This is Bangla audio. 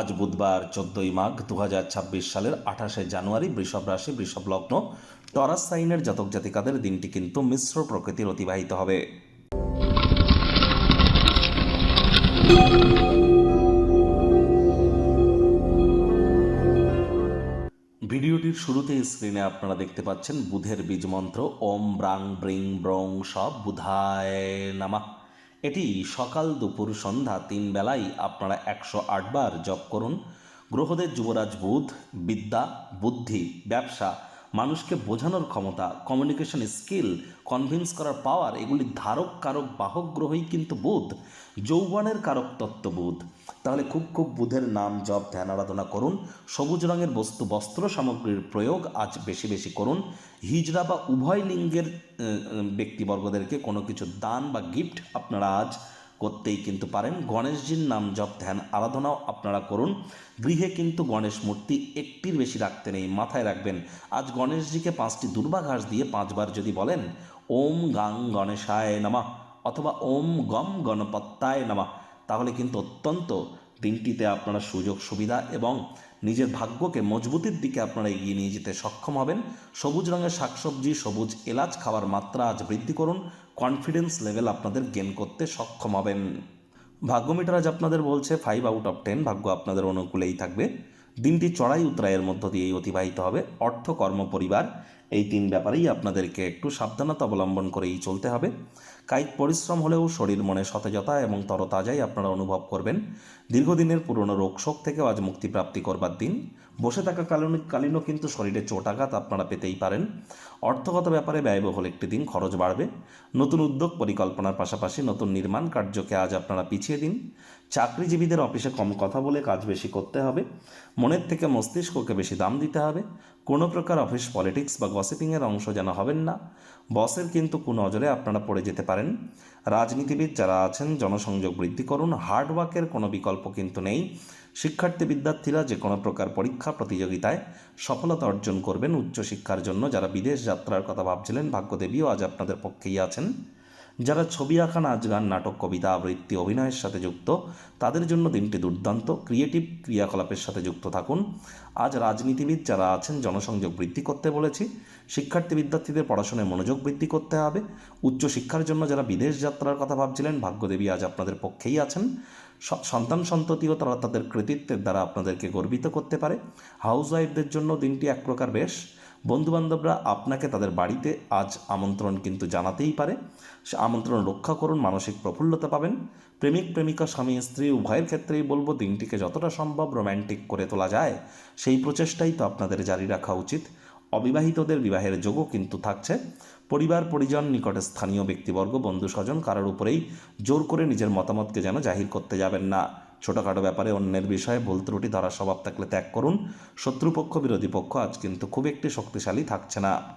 আজ বুধবার চোদ্দই মাঘ দু হাজার ছাব্বিশ সালের আঠাশে জানুয়ারি বৃষভ রাশি, বৃষভ লগ্ন। টরাস সাইনের জাতক জাতিকাদের দিনটি কিন্তু মিশ্র প্রকৃতির অতিবাহিত হবে। ভিডিওটির শুরুতে স্ক্রিনে আপনারা দেখতে পাচ্ছেন বুধের বীজ মন্ত্র, ওম ব্রাং ব্রিং ব্রং সব বুধায় নামা। এটি সকাল দুপুর সন্ধ্যা তিন বেলায় আপনারা একশো আটবার জপ করুন। গ্রহদের যুবরাজ বুধ, বিদ্যা, বুদ্ধি, ব্যবসা, মানুষকে বোঝানোর ক্ষমতা কমিউনিকেশন স্কিল কনভিন্স করার পাওয়ার এগুলি ধারক কারক বাহক গ্রহই কিন্তু বুধ। যৌবনের কারক তত্ত্ব বুধ। তাহলে খুব খুব বুধের নাম জপ, ধ্যান, আরাধনা করুন। সবুজ রঙের বস্তু, বস্ত্র সামগ্রীর প্রয়োগ আজ বেশি বেশি করুন। হিজড়া বা উভয় লিঙ্গের ব্যক্তিবর্গদেরকে কোনো কিছু দান বা গিফট আপনারা আজ করতেই কিন্তু পারেন। গণেশজির নাম জপ, ধ্যান, আরাধনাও আপনারা করুন। গৃহে কিন্তু গণেশ মূর্তি একটির বেশি রাখতে নেই, মাথায় রাখবেন। আজ গণেশজিকে পাঁচটি দুর্বাঘাস দিয়ে পাঁচবার যদি বলেন, ওম গাং গণেশায় নামা অথবা ওম গম গণপত্তায় নামা তাহলে কিন্তু অত্যন্ত দিনটিতে আপনারা সুযোগ, সুবিধা এবং নিজের ভাগ্যকে মজবুতির দিকে আপনারা এগিয়ে নিয়ে যেতে সক্ষম হবেন। সবুজ রঙের শাকসবজি, সবুজ এলাচ খাওয়ার মাত্রা আজ বৃদ্ধি করুন। কনফিডেন্স লেভেল আপনাদের গেন করতে সক্ষম হবেন। ভাগ্য মিটার আজ আপনাদের বলছে ফাইভ আউট অফ টেন ভাগ্য আপনাদের অনুকূলেই থাকবে। দিনটি চড়াই উতরাইয়ের মধ্য দিয়েই অতিবাহিত হবে। অর্থ কর্ম পরিবার এই তিন ব্যাপারেই আপনাদেরকে একটু সাবধানতা অবলম্বন করেই চলতে হবে। কায়িক পরিশ্রম হলেও শরীর মনে সতেজতা এবং তরতাজাই আপনারা অনুভব করবেন। দীর্ঘদিনের পুরনো রোগশোক থেকেও আজ মুক্তিপ্রাপ্তি করবার দিন। বসে থাকা কালীন কালীনও কিন্তু শরীরে চোটাঘাত আপনারা পেতেই পারেন। অর্থগত ব্যাপারে ব্যয়বহুল একটি দিন খরচ বাড়বে। নতুন উদ্যোগ পরিকল্পনার পাশাপাশি নতুন নির্মাণ কার্যকে আজ আপনারা পিছিয়ে দিন। চাকরিজীবীদের অফিসে কম কথা বলে কাজ বেশি করতে হবে। মনের থেকে মস্তিষ্ককে বেশি দাম দিতে হবে। কোনো প্রকার অফিস পলিটিক্স বা গসিপিংয়ের অংশ যেন হবেন না। বসের কিন্তু কুনজরে আপনারা পড়ে যেতে পারেন। রাজনীতিবিদ যারা আছেন, জনসংযোগ বৃদ্ধি করুন। হার্ডওয়ার্কের কোনো বিকল্প কিন্তু নেই। শিক্ষার্থী বিদ্যার্থীরা যে কোনো প্রকার পরীক্ষা, প্রতিযোগিতায় সফলতা অর্জন করবেন। উচ্চশিক্ষার জন্য যারা বিদেশ যাত্রার কথা ভাবছিলেন, ভাগ্যদেবীও আজ আপনাদের পক্ষেই আছেন। যারা ছবি আঁকা নাচ গান নাটক, কবিতা, আবৃত্তি, অভিনয়ের সাথে যুক্ত, তাদের জন্য দিনটি দুর্দান্ত। ক্রিয়েটিভ ক্রিয়াকলাপের সাথে যুক্ত থাকুন। আজ রাজনীতিবিদ যারা আছেন, জনসংযোগ বৃদ্ধি করতে বলেছি। শিক্ষার্থী বিদ্যার্থীদের পড়াশোনায় মনোযোগ বৃদ্ধি করতে হবে। উচ্চশিক্ষার জন্য যারা বিদেশ যাত্রার কথা ভাবছিলেন, ভাগ্যদেবী আজ আপনাদের পক্ষেই আছেন। সন্তান সন্ততিও তারা তাদের কৃতিত্বের দ্বারা আপনাদেরকে গর্বিত করতে পারে। হাউস ওয়াইফদের জন্য দিনটি এক প্রকার বেশ। বন্ধুবান্ধবরা আপনাকে তাদের বাড়িতে আজ আমন্ত্রণ কিন্তু জানাতেই পারে। সে আমন্ত্রণ রক্ষা করুন, মানসিক প্রফুল্লতা পাবেন। প্রেমিক, প্রেমিকা, স্বামী, স্ত্রী, উভয়ের ক্ষেত্রেই বলব, দিনটিকে যতটা সম্ভব রোম্যান্টিক করে তোলা যায়। সেই প্রচেষ্টাই তো আপনাদের জারি রাখা উচিত। অবিবাহিতদের বিবাহের যোগও কিন্তু থাকছে। পরিবার, পরিজন, নিকটে স্থানীয় ব্যক্তিবর্গ বন্ধু স্বজন কারোর উপরেই জোর করে নিজের মতামতকে যেন জাহির করতে যাবেন না। ছোটোখাটো ব্যাপারে অন্যের বিষয়ে ভুল ত্রুটি ধরার স্বভাব থাকলে ত্যাগ করুন। শত্রুপক্ষ, বিরোধী পক্ষ, আজ কিন্তু খুব একটি শক্তিশালী থাকছে না।